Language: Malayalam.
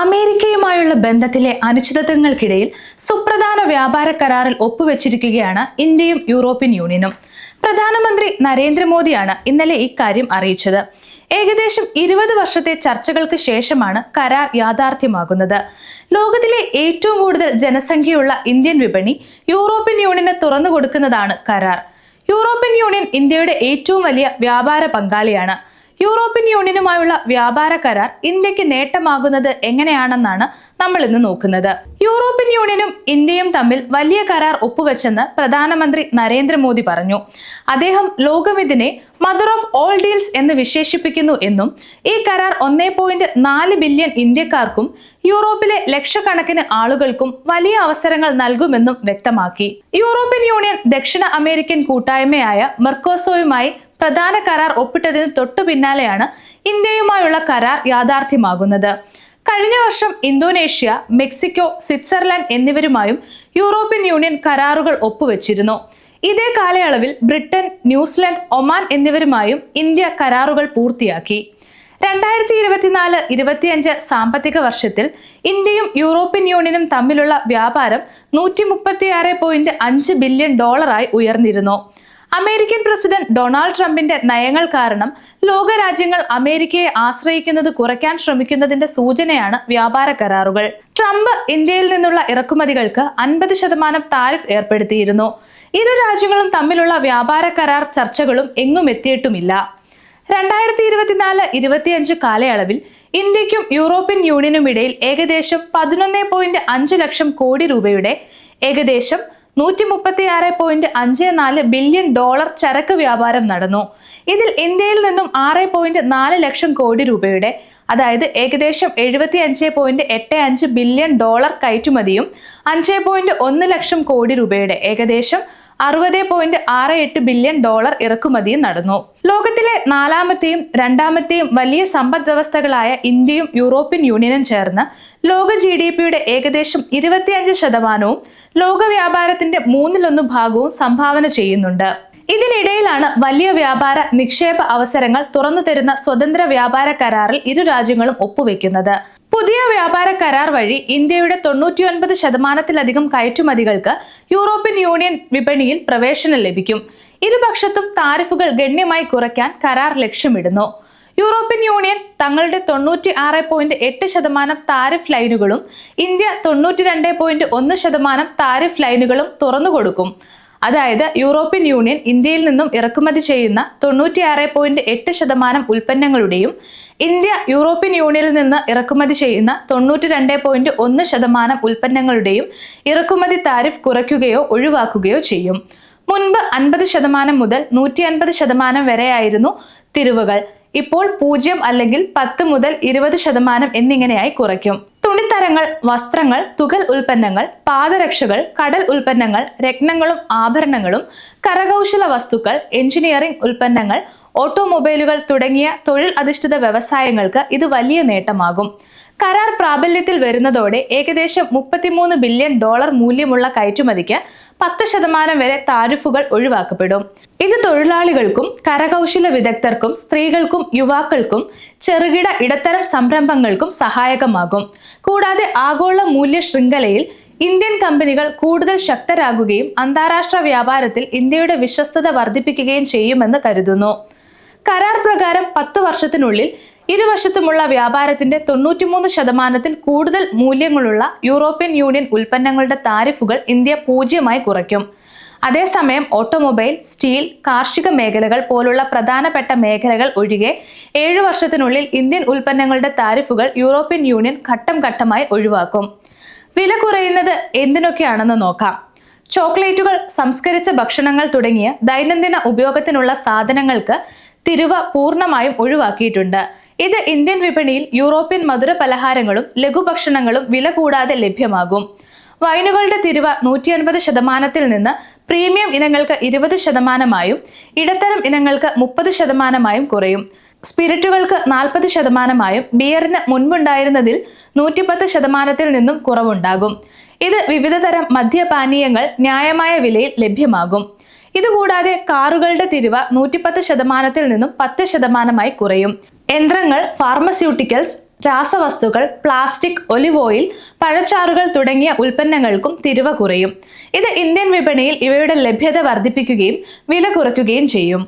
അമേരിക്കയുമായുള്ള ബന്ധത്തിലെ അനിശ്ചിതത്വങ്ങൾക്കിടയിൽ സുപ്രധാന വ്യാപാര കരാറിൽ ഒപ്പുവെച്ചിരിക്കുകയാണ് ഇന്ത്യയും യൂറോപ്യൻ യൂണിയനും. പ്രധാനമന്ത്രി നരേന്ദ്രമോദിയാണ് ഇന്നലെ ഇക്കാര്യം അറിയിച്ചത്. ഏകദേശം ഇരുപത് വർഷത്തെ ചർച്ചകൾക്ക് ശേഷമാണ് കരാർ യാഥാർത്ഥ്യമാകുന്നത്. ലോകത്തിലെ ഏറ്റവും കൂടുതൽ ജനസംഖ്യയുള്ള ഇന്ത്യൻ വിപണി യൂറോപ്യൻ യൂണിയന് തുറന്നു കൊടുക്കുന്നതാണ് കരാർ. യൂറോപ്യൻ യൂണിയൻ ഇന്ത്യയുടെ ഏറ്റവും വലിയ വ്യാപാര പങ്കാളിയാണ്. യൂറോപ്യൻ യൂണിയനുമായുള്ള വ്യാപാര കരാർ ഇന്ത്യയ്ക്ക് നേട്ടമാകുന്നത് എങ്ങനെയാണെന്നാണ് നമ്മൾ ഇന്ന് നോക്കുന്നത്. യൂറോപ്യൻ യൂണിയനും ഇന്ത്യയും തമ്മിൽ വലിയ കരാർ ഒപ്പുവെച്ചെന്ന് പ്രധാനമന്ത്രി നരേന്ദ്രമോദി പറഞ്ഞു. അദ്ദേഹം ലോകം ഇതിനെ മദർ ഓഫ് ഓൾ ഡീൽസ് എന്ന് വിശേഷിപ്പിക്കുന്നു എന്നും ഈ കരാർ ഒന്നേ പോയിന്റ് നാല് ബില്യൺ ഇന്ത്യക്കാർക്കും യൂറോപ്പിലെ ലക്ഷക്കണക്കിന് ആളുകൾക്കും വലിയ അവസരങ്ങൾ നൽകുമെന്നും വ്യക്തമാക്കി. യൂറോപ്യൻ യൂണിയൻ ദക്ഷിണ അമേരിക്കൻ കൂട്ടായ്മയായ മെർക്കോസോയുമായി പ്രധാന കരാർ ഒപ്പിട്ടതിന് തൊട്ടു പിന്നാലെയാണ് ഇന്ത്യയുമായുള്ള കരാർ യാഥാർത്ഥ്യമാകുന്നത്. കഴിഞ്ഞ വർഷം ഇന്തോനേഷ്യ മെക്സിക്കോ സ്വിറ്റ്സർലാൻഡ് എന്നിവരുമായും യൂറോപ്യൻ യൂണിയൻ കരാറുകൾ ഒപ്പുവെച്ചിരുന്നു. ഇതേ കാലയളവിൽ ബ്രിട്ടൻ ന്യൂസിലാൻഡ് ഒമാൻ എന്നിവരുമായും ഇന്ത്യ കരാറുകൾ പൂർത്തിയാക്കി. രണ്ടായിരത്തി ഇരുപത്തിനാല് ഇരുപത്തിയഞ്ച് സാമ്പത്തിക വർഷത്തിൽ ഇന്ത്യയും യൂറോപ്യൻ യൂണിയനും തമ്മിലുള്ള വ്യാപാരം നൂറ്റി മുപ്പത്തിയാറ് പോയിന്റ് അഞ്ച് ബില്യൺ ഡോളറായി ഉയർന്നിരുന്നു. അമേരിക്കൻ പ്രസിഡന്റ് ഡൊണാൾഡ് ട്രംപിന്റെ നയങ്ങൾ കാരണം ലോകരാജ്യങ്ങൾ അമേരിക്കയെ ആശ്രയിക്കുന്നത് കുറയ്ക്കാൻ ശ്രമിക്കുന്നതിന്റെ സൂചനയാണ് വ്യാപാര കരാറുകൾ. ട്രംപ് ഇന്ത്യയിൽ നിന്നുള്ള ഇറക്കുമതികൾക്ക് അൻപത് ശതമാനം താരിഫ് ഏർപ്പെടുത്തിയിരുന്നു. ഇരു രാജ്യങ്ങളും തമ്മിലുള്ള വ്യാപാര കരാർ ചർച്ചകളും എങ്ങും എത്തിയിട്ടുമില്ല. രണ്ടായിരത്തി ഇരുപത്തിനാല് ഇരുപത്തിയഞ്ച് കാലയളവിൽ ഇന്ത്യക്കും യൂറോപ്യൻ യൂണിയനും ഇടയിൽ ഏകദേശം പതിനൊന്ന് പോയിന്റ് അഞ്ച് ലക്ഷം കോടി രൂപയുടെ ഏകദേശം നൂറ്റി മുപ്പത്തി ആറ് പോയിന്റ് അഞ്ച് നാല് ബില്യൺ ഡോളർ ചരക്ക് വ്യാപാരം നടന്നു. ഇതിൽ ഇന്ത്യയിൽ നിന്നും ആറ് പോയിന്റ് നാല് ലക്ഷം കോടി രൂപയുടെ അതായത് ഏകദേശം എഴുപത്തി അഞ്ച് പോയിന്റ് എട്ട് അഞ്ച് ബില്യൺ ഡോളർ കയറ്റുമതിയും അഞ്ച് പോയിന്റ് ഒന്ന് ലക്ഷം കോടി രൂപയുടെ ഏകദേശം അറുപത് പോയിന്റ് ആറ് എട്ട് ബില്യൺ ഡോളർ ഇറക്കുമതിയും നടന്നു. ലോകത്തിലെ നാലാമത്തെയും രണ്ടാമത്തെയും വലിയ സമ്പദ് വ്യവസ്ഥകളായ ഇന്ത്യയും യൂറോപ്യൻ യൂണിയനും ചേർന്ന് ലോക ജി ഡി പിയുടെ ഏകദേശം ഇരുപത്തിയഞ്ച് ശതമാനവും ലോക വ്യാപാരത്തിന്റെ മൂന്നിലൊന്ന് ഭാഗവും സംഭാവന ചെയ്യുന്നുണ്ട്. ഇതിനിടയിലാണ് വലിയ വ്യാപാര നിക്ഷേപ അവസരങ്ങൾ തുറന്നു തരുന്ന സ്വതന്ത്ര വ്യാപാര കരാറിൽ ഇരു രാജ്യങ്ങളും ഒപ്പുവെക്കുന്നത്. പുതിയ വ്യാപാര കരാർ വഴി ഇന്ത്യയുടെ തൊണ്ണൂറ്റിയൊൻപത് ശതമാനത്തിലധികം കയറ്റുമതികൾക്ക് യൂറോപ്യൻ യൂണിയൻ വിപണിയിൽ പ്രവേശനം ലഭിക്കും. ഇരുപക്ഷത്തും താരിഫുകൾ ഗണ്യമായി കുറയ്ക്കാൻ കരാർ ലക്ഷ്യമിടുന്നു. യൂറോപ്യൻ യൂണിയൻ തങ്ങളുടെ തൊണ്ണൂറ്റി ആറ് പോയിന്റ് എട്ട് ശതമാനം താരിഫ് ലൈനുകളും ഇന്ത്യ തൊണ്ണൂറ്റി രണ്ട് പോയിന്റ് ഒന്ന് ശതമാനം താരിഫ് ലൈനുകളും തുറന്നുകൊടുക്കും. അതായത് യൂറോപ്യൻ യൂണിയൻ ഇന്ത്യയിൽ നിന്നും ഇറക്കുമതി ചെയ്യുന്ന തൊണ്ണൂറ്റിയാറ് പോയിന്റ് എട്ട് ശതമാനം ഉൽപ്പന്നങ്ങളുടെയും ഇന്ത്യ യൂറോപ്യൻ യൂണിയനിൽ നിന്ന് ഇറക്കുമതി ചെയ്യുന്ന തൊണ്ണൂറ്റി രണ്ട് പോയിന്റ് ഒന്ന് ശതമാനം ഉൽപ്പന്നങ്ങളുടെയും ഇറക്കുമതി താരിഫ് കുറയ്ക്കുകയോ ഒഴിവാക്കുകയോ ചെയ്യും. മുൻപ് അൻപത് ശതമാനം മുതൽ നൂറ്റി അൻപത് ശതമാനം വരെയായിരുന്നു തിരിവുകൾ. ഇപ്പോൾ പൂജ്യം അല്ലെങ്കിൽ പത്ത് മുതൽ ഇരുപത് ശതമാനം എന്നിങ്ങനെയായി കുറയ്ക്കും. തുണിത്തരങ്ങൾ വസ്ത്രങ്ങൾ തുകൽ ഉൽപ്പന്നങ്ങൾ പാദരക്ഷകൾ കടൽ ഉൽപ്പന്നങ്ങൾ രത്നങ്ങളും ആഭരണങ്ങളും കരകൗശല വസ്തുക്കൾ എഞ്ചിനീയറിംഗ് ഉൽപ്പന്നങ്ങൾ ഓട്ടോമൊബൈലുകൾ തുടങ്ങിയ തൊഴിൽ അധിഷ്ഠിത വ്യവസായങ്ങൾക്ക് ഇത് വലിയ നേട്ടമാകും. കരാർ പ്രാബല്യത്തിൽ വരുന്നതോടെ ഏകദേശം മുപ്പത്തിമൂന്ന് ബില്യൺ ഡോളർ മൂല്യമുള്ള കയറ്റുമതിക്ക് പത്ത് ശതമാനം വരെ താരിഫുകൾ ഒഴിവാക്കപ്പെടും. ഇത് തൊഴിലാളികൾക്കും കരകൗശല വിദഗ്ധർക്കും സ്ത്രീകൾക്കും യുവാക്കൾക്കും ചെറുകിട ഇടത്തരം സംരംഭങ്ങൾക്കും സഹായകമാകും. കൂടാതെ ആഗോള മൂല്യ ശൃംഖലയിൽ ഇന്ത്യൻ കമ്പനികൾ കൂടുതൽ ശക്തരാകുകയും അന്താരാഷ്ട്ര വ്യാപാരത്തിൽ ഇന്ത്യയുടെ വിശ്വസ്തത വർദ്ധിപ്പിക്കുകയും ചെയ്യുമെന്ന് കരുതുന്നു. കരാർ പ്രകാരം പത്തു വർഷത്തിനുള്ളിൽ ഇരുവശത്തുമുള്ള വ്യാപാരത്തിന്റെ തൊണ്ണൂറ്റിമൂന്ന് ശതമാനത്തിൽ കൂടുതൽ മൂല്യങ്ങളുള്ള യൂറോപ്യൻ യൂണിയൻ ഉൽപ്പന്നങ്ങളുടെ താരിഫുകൾ ഇന്ത്യ പൂജ്യമായി കുറയ്ക്കും. അതേസമയം ഓട്ടോമൊബൈൽ സ്റ്റീൽ കാർഷിക മേഖലകൾ പോലുള്ള പ്രധാനപ്പെട്ട മേഖലകൾ ഒഴികെ ഏഴു വർഷത്തിനുള്ളിൽ ഇന്ത്യൻ ഉൽപ്പന്നങ്ങളുടെ താരിഫുകൾ യൂറോപ്യൻ യൂണിയൻ ഘട്ടം ഘട്ടമായി ഒഴിവാക്കും. വില കുറയുന്നത് എന്തിനൊക്കെയാണെന്ന് നോക്കാം. ചോക്ലേറ്റുകൾ സംസ്കരിച്ച ഭക്ഷണങ്ങൾ തുടങ്ങിയ ദൈനംദിന ഉപയോഗത്തിനുള്ള സാധനങ്ങൾക്ക് തിരുവ പൂർണമായും ഒഴിവാക്കിയിട്ടുണ്ട്. ഇത് ഇന്ത്യൻ വിപണിയിൽ യൂറോപ്യൻ മധുര പലഹാരങ്ങളും ലഘുഭക്ഷണങ്ങളും വില കൂടാതെ ലഭ്യമാകും. വൈനുകളുടെ തിരുവ നൂറ്റി അൻപത് ശതമാനത്തിൽ നിന്ന് പ്രീമിയം ഇനങ്ങൾക്ക് ഇരുപത് ശതമാനമായും ഇടത്തരം ഇനങ്ങൾക്ക് മുപ്പത് ശതമാനമായും കുറയും. സ്പിരിറ്റുകൾക്ക് നാൽപ്പത് ശതമാനമായും ബിയറിന് മുൻപുണ്ടായിരുന്നതിൽ നൂറ്റിപ്പത്ത് ശതമാനത്തിൽ നിന്നും കുറവുണ്ടാകും. ഇത് വിവിധതരം മദ്യപാനീയങ്ങൾ ന്യായമായ വിലയിൽ ലഭ്യമാകും. ഇതുകൂടാതെ കാറുകളുടെ തിരിവ നൂറ്റിപ്പത്ത് ശതമാനത്തിൽ നിന്നും പത്ത് ശതമാനമായി കുറയും. യന്ത്രങ്ങൾ ഫാർമസ്യൂട്ടിക്കൽസ് രാസവസ്തുക്കൾ പ്ലാസ്റ്റിക് ഒലിവ് ഓയിൽ പഴച്ചാറുകൾ തുടങ്ങിയ ഉൽപ്പന്നങ്ങൾക്കും തിരിവ കുറയും. ഇത് ഇന്ത്യൻ വിപണിയിൽ ഇവയുടെ ലഭ്യത വർദ്ധിപ്പിക്കുകയും വില കുറയ്ക്കുകയും ചെയ്യും.